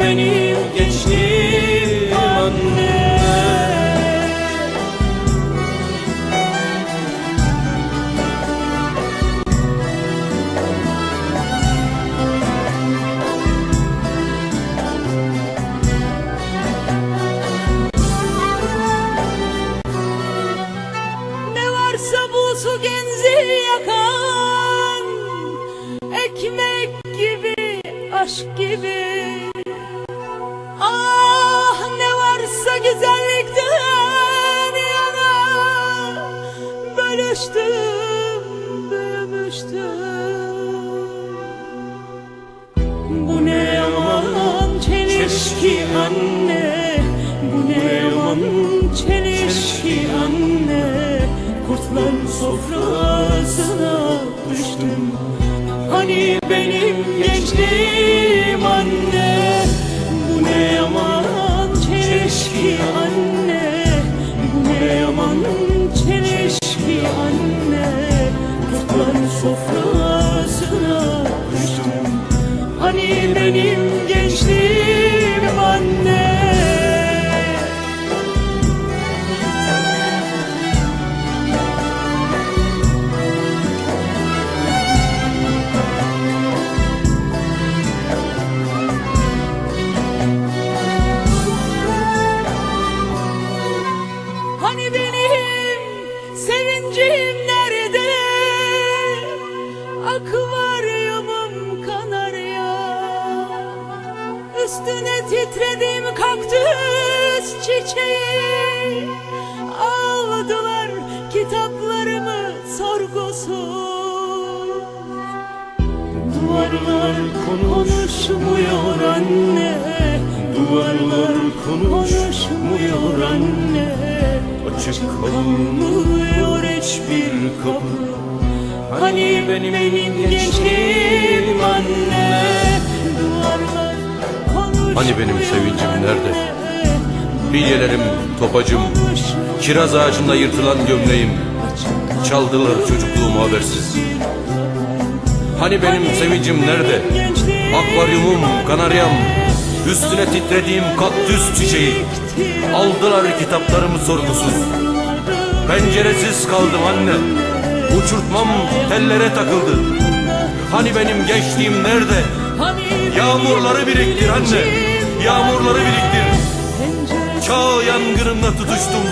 benim gençliğim anne. Ne varsa bu su genzi yakan Ekmek gibi, aşk gibi güzellikten yana Bölüştüm, büyümüştüm Bu ne yaman çelişki anne Bu ne yaman çelişki anne. Kurtlar sofrasına düştüm. Hani benim gençliğim Akvaryumum kanarya Üstüne titredim kaktüs çiçeği. Aldılar kitaplarımı sorgusuz. Duvarlar konuşmuyor anne. Duvarlar konuşmuyor anne. Açık kalmıyor hiçbir kapı Hani benim, benim gençliğim anne Hani benim sevincim nerede? Bilyelerim, topacım, kiraz ağacında yırtılan gömleğim Çaldılar çocukluğumu habersiz. Hani benim sevincim nerede? Akvaryumum, kanaryam Üstüne titrediğim kaktüs çiçeği. Aldılar kitaplarımı sorgusuz. Penceresiz kaldım anne Uçurtmam tellere takıldı. Hani benim gençliğim nerede? Yağmurları biriktir anne. Yağmurları biriktir. Çağ yangınında tutuştum